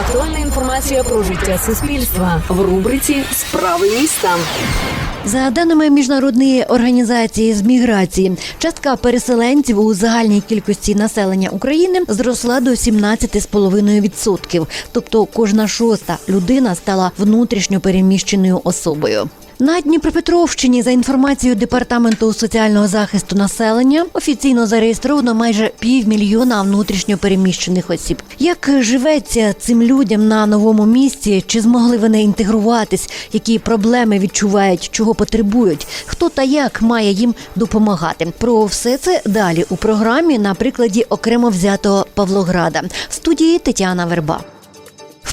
Актуальна інформація про життя суспільства в рубриці Справи міста. За даними міжнародної організації з міграції, частка переселенців у загальній кількості населення України зросла до 17,5%. Тобто кожна шоста людина стала внутрішньо переміщеною особою. На Дніпропетровщині, за інформацією департаменту соціального захисту населення, офіційно зареєстровано майже півмільйона внутрішньо переміщених осіб. Як живеться цим людям на новому місці? Чи змогли вони інтегруватись? Які проблеми відчувають, чого потребують? Хто та як має їм допомагати? Про все це далі у програмі на прикладі окремо взятого Павлограда в студії Тетяна Верба.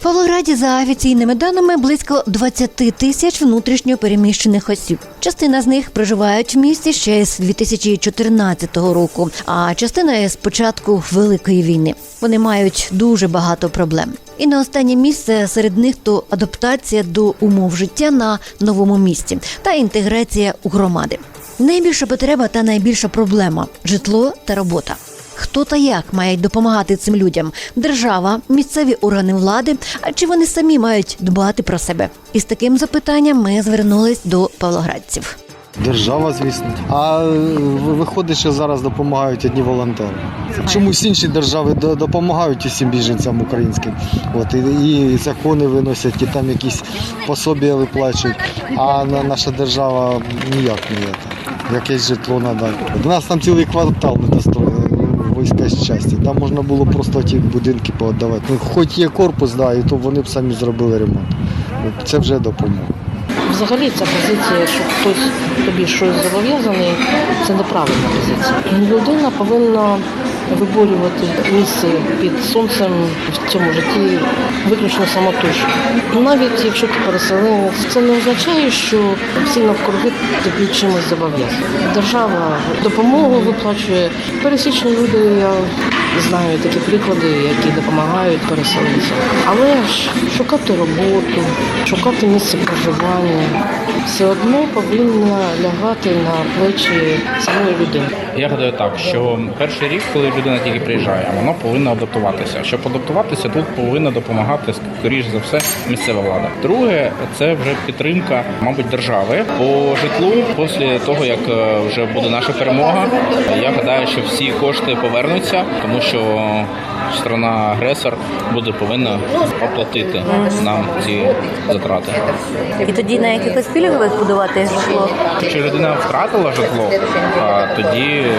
Павлограді за офіційними даними близько 20 тисяч внутрішньо переміщених осіб. Частина з них проживають в місті ще з 2014 року, а частина з початку великої війни. Вони мають дуже багато проблем. І на останнє місце серед них то адаптація до умов життя на новому місці та інтеграція у громади. Найбільша потреба та найбільша проблема житло та робота. Хто та як мають допомагати цим людям? Держава, місцеві органи влади, а чи вони самі мають дбати про себе? І з таким запитанням ми звернулись до павлоградців. Держава, звісно. А е, виходить, що зараз допомагають одні волонтери. Чомусь інші держави допомагають усім біженцям українським. От і, і закони виносять, і там якісь пособія виплачують. А наша держава ніяк не є. Якесь житло надає. У нас там цілий квартал недостроєний війська щастя. Там можна було просто ті будинки пооддавати. Ну, хоч є корпус, да, і то вони б самі зробили ремонт. Це вже допомога. Взагалі ця позиція, що хтось тобі щось зобов'язаний, це неправильна позиція. Людина повинна виборювати місце під сонцем в цьому житті виключно самотужки. Навіть якщо ти переселенець, це не означає, що всі навкруги тобі чимось зобов'язані. Держава допомогу виплачує. Пересічні люди, знаю такі приклади, які допомагають переселенцям. Але ж шукати роботу, шукати місце проживання все одно повинна лягати на плечі самої людини. Я гадаю так, що перший рік, коли людина тільки приїжджає, вона повинна адаптуватися. Щоб адаптуватися, тут повинна допомагати скоріш за все місцева влада. Друге, це вже підтримка, мабуть, держави по житлу. Після того як е, вже буде наша перемога, я гадаю, що всі кошти повернуться, тому що страна агресор буде повинна оплатити нам ці затрати. І тоді на якихось пільгових будувати житло. Якщо людина втратила житло, а, тоді е,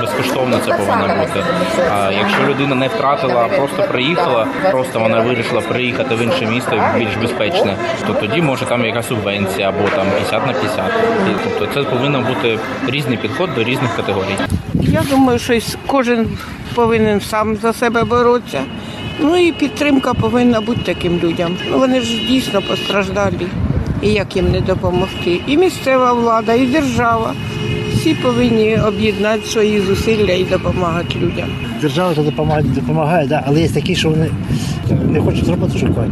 безкоштовно це повинно бути. А якщо людина не втратила, а просто приїхала, просто вона вирішила приїхати в інше місто більш безпечне, то тоді може там якась субвенція або там 50 на 50. І, тобто це повинен бути різний підход до різних категорій. Я думаю, що кожен повинен сам за себе боротися. Ну і підтримка повинна бути таким людям. Ну вони ж дійсно постраждалі. І як їм не допомогти? І місцева влада, і держава. Всі повинні об'єднати свої зусилля і допомагати людям. Держава то допомагає, допомагає, да, але є такі, що вони не хочуть роботу шукати.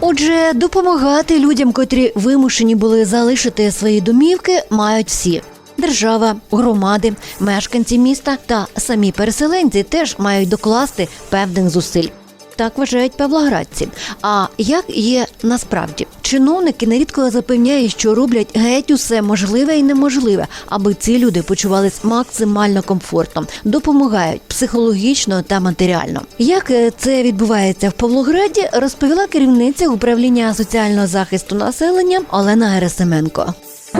Отже, допомагати людям, котрі вимушені були залишити свої домівки, мають всі. Держава, громади, мешканці міста та самі переселенці теж мають докласти певних зусиль. Так вважають павлоградці. А як є насправді? Чиновники нерідко запевняють, що роблять геть усе можливе і неможливе, аби ці люди почувались максимально комфортно, допомагають психологічно та матеріально. Як е, це відбувається в Павлограді, розповіла керівниця управління соціального захисту населення Олена Герасименко.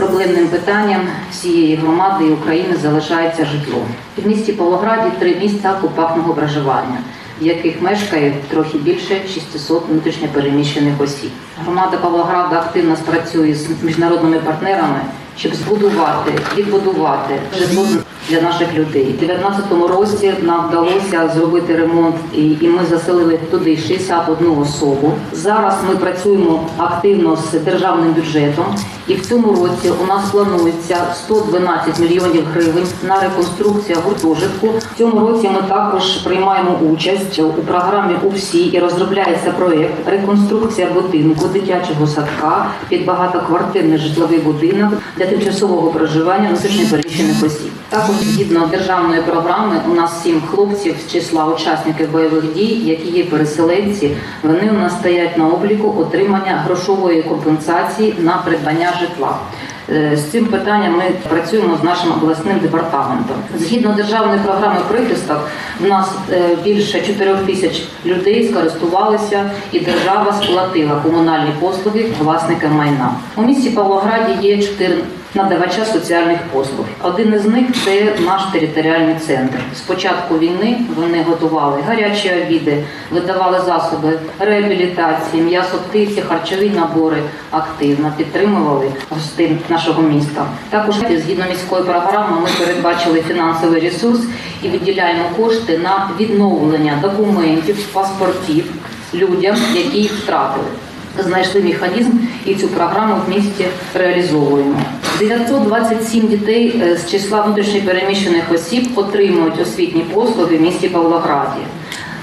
Проблемним питанням всієї громади і України залишається житло. В місті Павлограді три місця компактного проживання, в яких мешкає трохи більше 600 внутрішньопереміщених осіб. Громада Павлограда активно спрацює з міжнародними партнерами, щоб збудувати, відбудувати житло для наших людей. У 2019 році нам вдалося зробити ремонт, і, і ми заселили туди 61 особу. Зараз ми працюємо активно з державним бюджетом, і в цьому році у нас планується 112 мільйонів гривень на реконструкцію гуртожитку. В цьому році ми також приймаємо участь у програмі УВСІ і розробляється проєкт реконструкція будинку дитячого садка під багатоквартирний житловий будинок для для тимчасового проживання внутрішньо переміщених осіб. Також згідно державної програми у нас сім хлопців з числа учасників бойових дій, які є переселенці. Вони у нас стоять на обліку отримання грошової компенсації на придбання житла. Е, З цим питанням ми працюємо з нашим обласним департаментом. Згідно державної програми прихисток, в нас е, більше 4 тисяч людей скористувалися, і держава сплатила комунальні послуги власникам майна. У місті Павлограді є 4 надавача соціальних послуг. Один із них це наш територіальний центр. З початку війни вони готували гарячі обіди, видавали засоби реабілітації, м'ясо птиці, харчові набори активно підтримували гостин нашого міста. Також згідно міської програми ми передбачили фінансовий ресурс і виділяємо кошти на відновлення документів, паспортів людям, які їх втратили знайшли механізм і цю програму в місті реалізовуємо. 927 дітей е, з числа внутрішньопереміщених осіб отримують освітні послуги в місті Павлограді.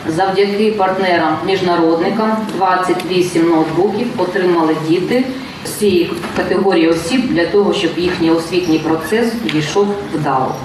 Завдяки партнерам міжнародникам 28 ноутбуків отримали діти з цієї категорії осіб для того, щоб їхній освітній процес дійшов вдало.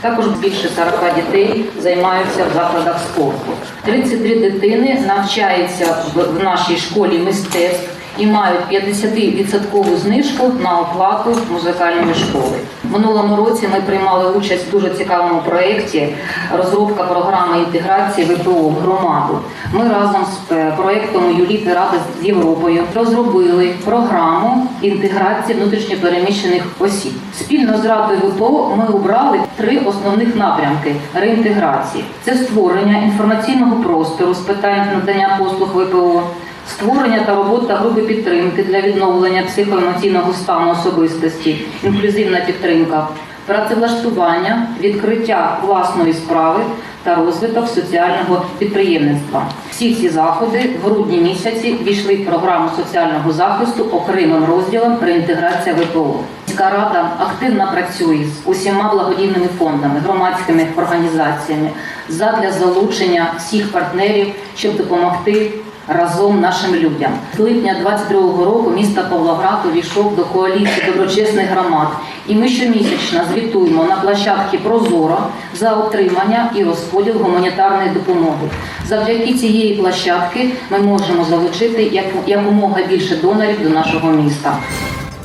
Також більше 40 дітей займаються в закладах спорту. 33 дитини навчаються в нашій школі мистецтв і мають 50% знижку на оплату музикальної школи. Минулому році ми приймали участь в дуже цікавому проєкті розробка програми інтеграції ВПО в громаду. Ми разом з е, проєктом Юліти Ради з Європою розробили програму інтеграції внутрішньопереміщених осіб. Спільно з Радою ВПО ми обрали три основних напрямки реінтеграції: це створення інформаційного простору з питань надання послуг ВПО. Створення та робота групи підтримки для відновлення психоемоційного стану особистості, інклюзивна підтримка, працевлаштування, відкриття власної справи та розвиток соціального підприємництва. Всі ці заходи в грудні місяці війшли в програму соціального захисту окремим розділом реінтеграція ВПО. Міська рада активно працює з усіма благодійними фондами, громадськими організаціями задля залучення всіх партнерів, щоб допомогти разом нашим людям. З липня 22-го року місто Павлоград увійшов до коаліції доброчесних громад, і ми щомісячно звітуємо на площадці Прозоро за отримання і розподіл гуманітарної допомоги. Завдяки цієї площадки ми можемо залучити як- якомога більше донорів до нашого міста.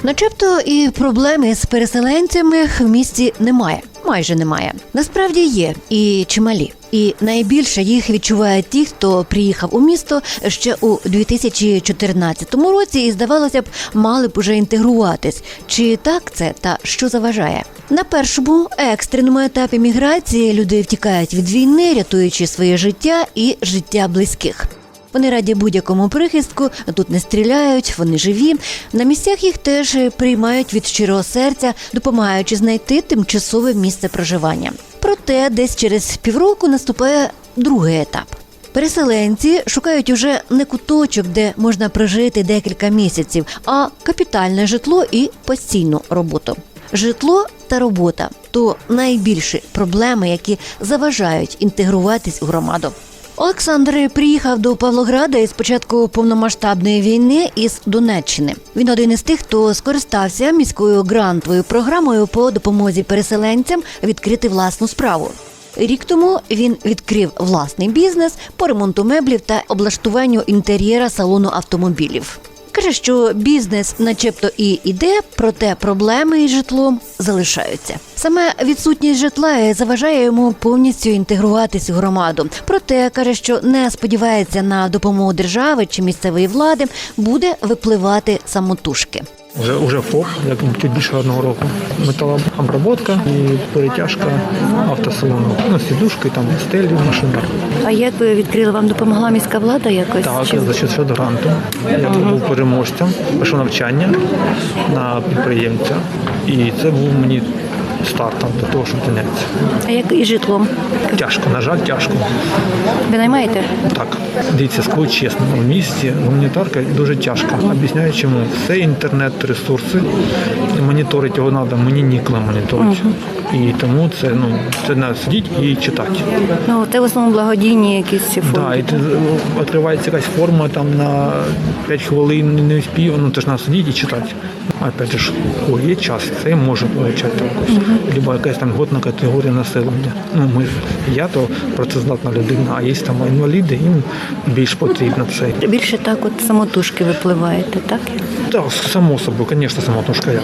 Начебто і проблеми з переселенцями в місті немає. Майже немає. Насправді є і чималі. І найбільше їх відчувають ті, хто приїхав у місто ще у 2014 році, і здавалося б, мали б уже інтегруватись. Чи так це та що заважає? На першому екстреному етапі міграції люди втікають від війни, рятуючи своє життя і життя близьких. Вони раді будь-якому прихистку, тут не стріляють, вони живі. На місцях їх теж приймають від щирого серця, допомагаючи знайти тимчасове місце проживання. Проте десь через півроку наступає другий етап. Переселенці шукають уже не куточок, де можна прожити декілька місяців, а капітальне житло і постійну роботу. Житло та робота то найбільші проблеми, які заважають інтегруватись у громаду. Олександр приїхав до Павлограда із початку повномасштабної війни із Донеччини. Він один із тих, хто скористався міською грантовою програмою по допомозі переселенцям відкрити власну справу. Рік тому він відкрив власний бізнес по ремонту меблів та облаштуванню інтер'єра салону автомобілів. Каже, що бізнес, начебто, і іде, проте проблеми із житлом залишаються. Саме відсутність житла заважає йому повністю інтегруватись у громаду. Проте каже, що не сподівається на допомогу держави чи місцевої влади, буде випливати самотужки. Вже уже ФОП, як чуть більше одного року. Металообробка і перетяжка автосалону. Ну, сідушки, там стелі, машина. А як ви відкрили? Вам допомогла міська влада якось? Так, за счет щодо гранту. Я був переможцем, пішов навчання на підприємця. І це був мені стартом до того, щоб зайнятися. А як із житлом? Тяжко, на жаль, тяжко. Ви наймаєте? Так, дивіться, скажу чесно, в місті гуманітарка дуже тяжко. Об'ясняю чому. Це інтернет-ресурси, моніторити його треба, мені ніколи моніторити. І тому це ну це треба сидіти і читати. Ну це в основному благодійні якісь ці Да, і ти, відкривається якась форма там на 5 хвилин не успів, ну ти ж треба сидіти і читати. Опять же, о, є час, це може отримати також. Либо якась там годна категорія населення. Ну, ми, я то працездатна людина, а є там інваліди, їм більш потрібно це. Більше так, от самотужки випливаєте, так? Так, само собою, звісно, самотужка я.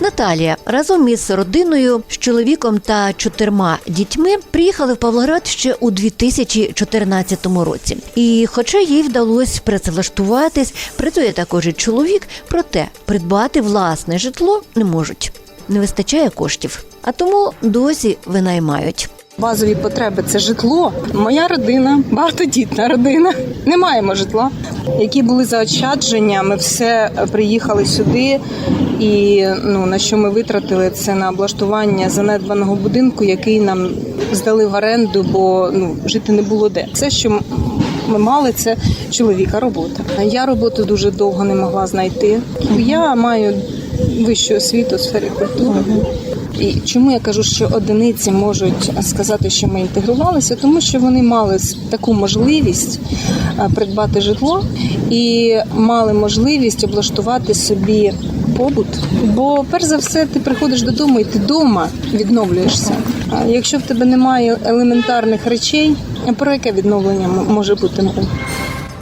Наталія разом із родиною, з чоловіком та чотирма дітьми приїхали в Павлоград ще у 2014 році. І, хоча їй вдалося працевлаштуватись, працює також і чоловік, проте придбати власне житло не можуть. Не вистачає коштів, а тому досі винаймають. Базові потреби це житло. Моя родина, багатодітна родина. Не маємо житла. Які були заощадження, ми все приїхали сюди, і ну на що ми витратили це на облаштування занедбаного будинку, який нам здали в оренду, бо ну жити не було де. Все, що ми мали, це чоловіка робота. Я роботу дуже довго не могла знайти. Я маю вищу освіту у сфері культури. І чому я кажу, що одиниці можуть сказати, що ми інтегрувалися, тому що вони мали таку можливість е, придбати житло і мали можливість облаштувати собі побут. Бо перш за все ти приходиш додому і ти вдома відновлюєшся. Якщо в тебе немає елементарних речей, про яке відновлення може бути мова?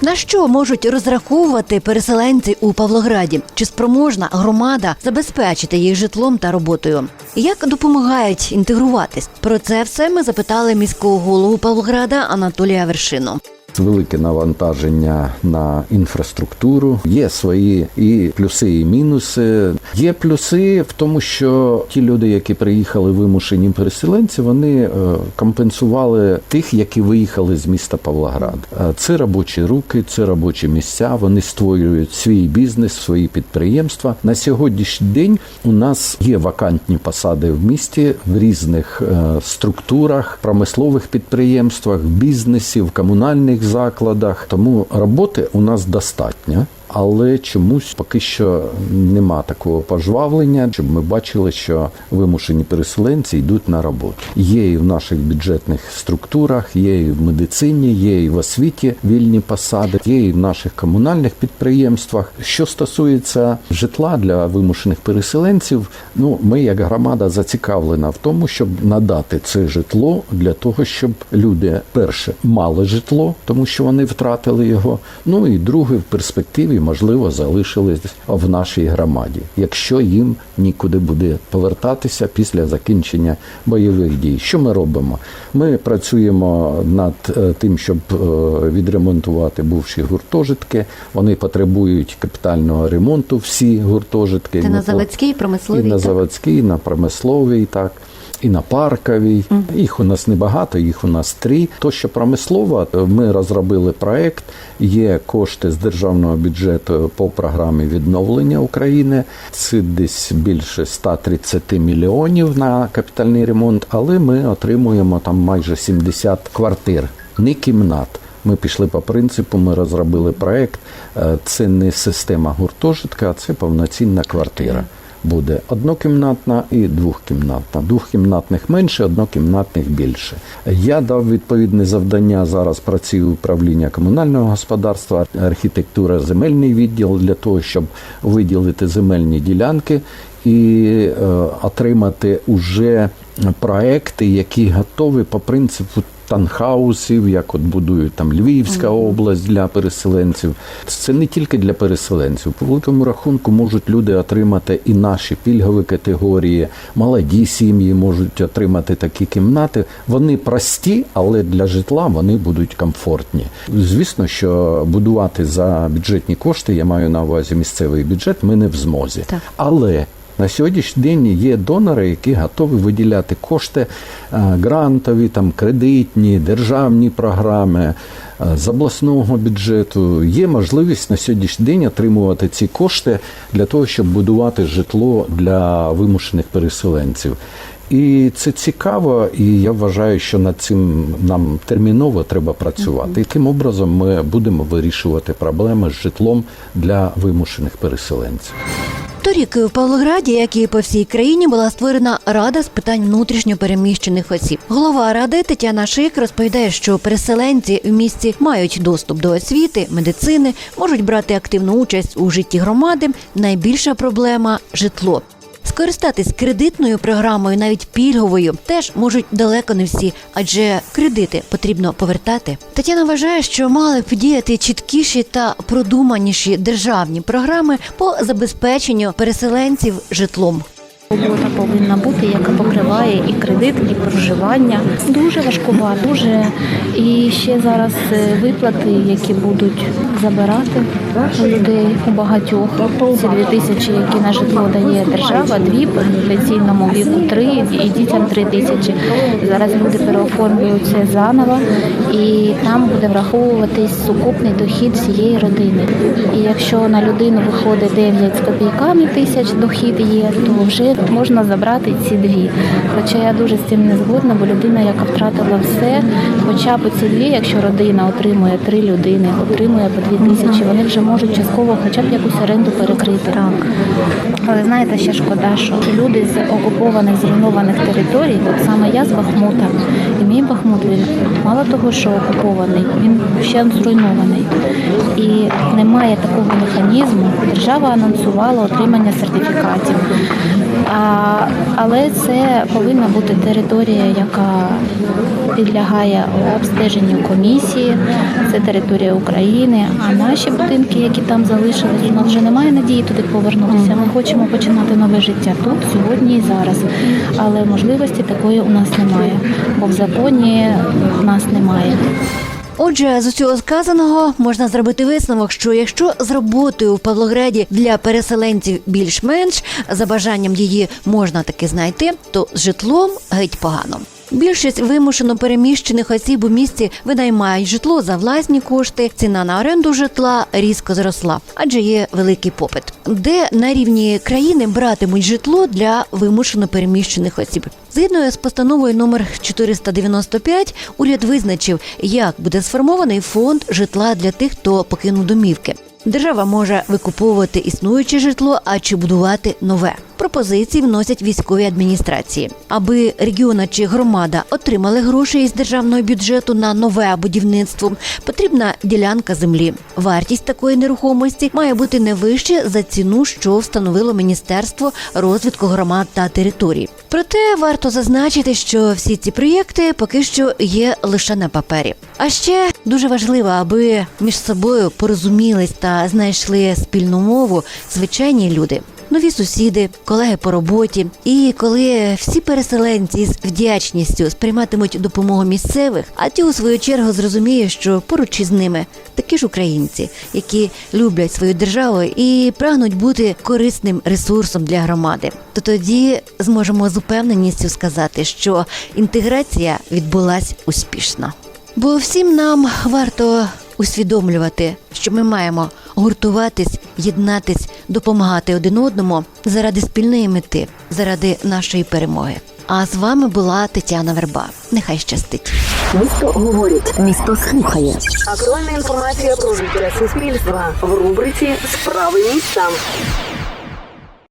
На що можуть розраховувати переселенці у Павлограді? Чи спроможна громада забезпечити їх житлом та роботою? Як допомагають інтегруватись? Про це все ми запитали міського голову Павлограда Анатолія Вершину. Велике навантаження на інфраструктуру. Є свої і плюси, і мінуси. Є плюси в тому, що ті люди, які приїхали вимушені переселенці, вони е, компенсували тих, які виїхали з міста Павлоград. Е, Це робочі руки, це робочі місця. Вони створюють свій бізнес, свої підприємства. На сьогоднішній день у нас є вакантні посади в місті в різних е, структурах, промислових підприємствах, бізнесі, в комунальних закладах. Тому роботи у нас достатньо. Але чомусь поки що нема такого пожвавлення, щоб ми бачили, що вимушені переселенці йдуть на роботу. Є і в наших бюджетних структурах, є і в медицині, є і в освіті вільні посади, є і в наших комунальних підприємствах. Що стосується житла для вимушених переселенців, ну ми як громада зацікавлена в тому, щоб надати це житло для того, щоб люди перше мали житло, тому що вони втратили його. Ну і друге, в перспективі можливо залишились в нашій громаді, якщо їм нікуди буде повертатися після закінчення бойових дій. Що ми робимо? Ми працюємо над е, тим, щоб е, відремонтувати бувші гуртожитки. Вони потребують капітального ремонту. Всі гуртожитки Це на заводській і на заводській, і на промисловій, так. І на парковій, їх у нас небагато, їх у нас три. То, що промислова, ми розробили проект. Є кошти з державного бюджету по програмі відновлення України. Це десь більше 130 мільйонів на капітальний ремонт, але ми отримуємо там майже 70 квартир, не кімнат. Ми пішли по принципу, ми розробили проект. Е, Це не система гуртожитка, а це повноцінна квартира. Буде однокімнатна і двохкімнатна. Двохкімнатних менше, однокімнатних більше. Я дав відповідне завдання. Зараз працює управління комунального господарства, архітектура, земельний відділ для того, щоб виділити земельні ділянки і е, отримати уже проекти, які готові по принципу танхаусів, як от будують там Львівська область для переселенців. Це не тільки для переселенців. По великому рахунку можуть люди отримати і наші пільгові категорії, молоді сім'ї можуть отримати такі кімнати. Вони прості, але для житла вони будуть комфортні. Звісно, що будувати за бюджетні кошти, я маю на увазі місцевий бюджет, ми не в змозі. Так. Але на сьогоднішній день є донори, які готові виділяти кошти е, грантові, там кредитні, державні програми е, з обласного бюджету. Є можливість на сьогоднішній день отримувати ці кошти для того, щоб будувати житло для вимушених переселенців. І це цікаво, і я вважаю, що над цим нам терміново треба працювати. І таким образом ми будемо вирішувати проблеми з житлом для вимушених переселенців. Торік в Павлограді, як і по всій країні, була створена рада з питань внутрішньо переміщених осіб. Голова ради Тетяна Шик розповідає, що переселенці в місті мають доступ до освіти, медицини, можуть брати активну участь у житті громади. Найбільша проблема житло. Скористатись кредитною програмою, навіть пільговою, теж можуть далеко не всі, адже кредити потрібно повертати. Тетяна вважає, що мали б діяти чіткіші та продуманіші державні програми по забезпеченню переселенців житлом. Робота повинна бути, яка покриває і кредит, і проживання. Дуже важкувато. Дуже і ще зараз е, виплати, які будуть забирати людей у багатьох. Ці дві тисячі, які на житло дає держава, дві по пенсійному віку три і дітям три тисячі. Зараз люди переоформлюють заново, і там буде враховуватись сукупний дохід всієї родини. І якщо на людину виходить 9 з копійками тисяч дохід є, то вже можна забрати ці дві. Хоча я дуже з цим не згодна, бо людина, яка втратила все, хоча б ці дві, якщо родина отримує три людини, отримує по дві тисячі, вони вже можуть частково хоча б якусь оренду перекрити. Так. Але знаєте, ще шкода, що люди з окупованих зруйнованих територій, от саме я з Бахмута, і мій Бахмут він мало того, що окупований, він ще зруйнований. І немає такого механізму. Держава анонсувала отримання сертифікатів. Але це повинна бути територія, яка підлягає обстеженню комісії. Це територія України. А наші будинки, які там залишились, у нас вже немає надії туди повернутися. Ми хочемо починати нове життя тут, сьогодні і зараз. Але можливості такої у нас немає, бо в законі нас немає. Отже, з усього сказаного можна зробити висновок, що якщо з роботою в Павлограді для переселенців більш-менш за бажанням її можна таки знайти, то з житлом геть погано. Більшість вимушено переміщених осіб у місті винаймають житло за власні кошти. Ціна на оренду житла різко зросла, адже є великий попит. Де на рівні країни братимуть житло для вимушено переміщених осіб. Згідно з постановою номер 495, уряд визначив, як буде сформований фонд житла для тих, хто покинув домівки. Держава може викуповувати існуюче житло, а чи будувати нове. Пропозиції вносять військові адміністрації, аби регіона чи громада отримали гроші із державного бюджету на нове будівництво. Потрібна ділянка землі. Вартість такої нерухомості має бути не вище за ціну, що встановило Міністерство розвитку громад та територій. Проте варто зазначити, що всі ці проєкти поки що є лише на папері. А ще дуже важливо, аби між собою порозумілись та знайшли спільну мову звичайні люди. Нові сусіди, колеги по роботі, і коли всі переселенці з вдячністю сприйматимуть допомогу місцевих, а ті у свою чергу зрозуміють, що поруч із ними такі ж українці, які люблять свою державу і прагнуть бути корисним ресурсом для громади, то тоді зможемо з упевненістю сказати, що інтеграція відбулась успішно. Бо всім нам варто усвідомлювати, що ми маємо гуртуватись, єднатись, допомагати один одному заради спільної мети, заради нашої перемоги. А з вами була Тетяна Верба. Нехай щастить. Місто говорить, місто слухає. Актуальна інформація про життя суспільства в рубриці Справи міста.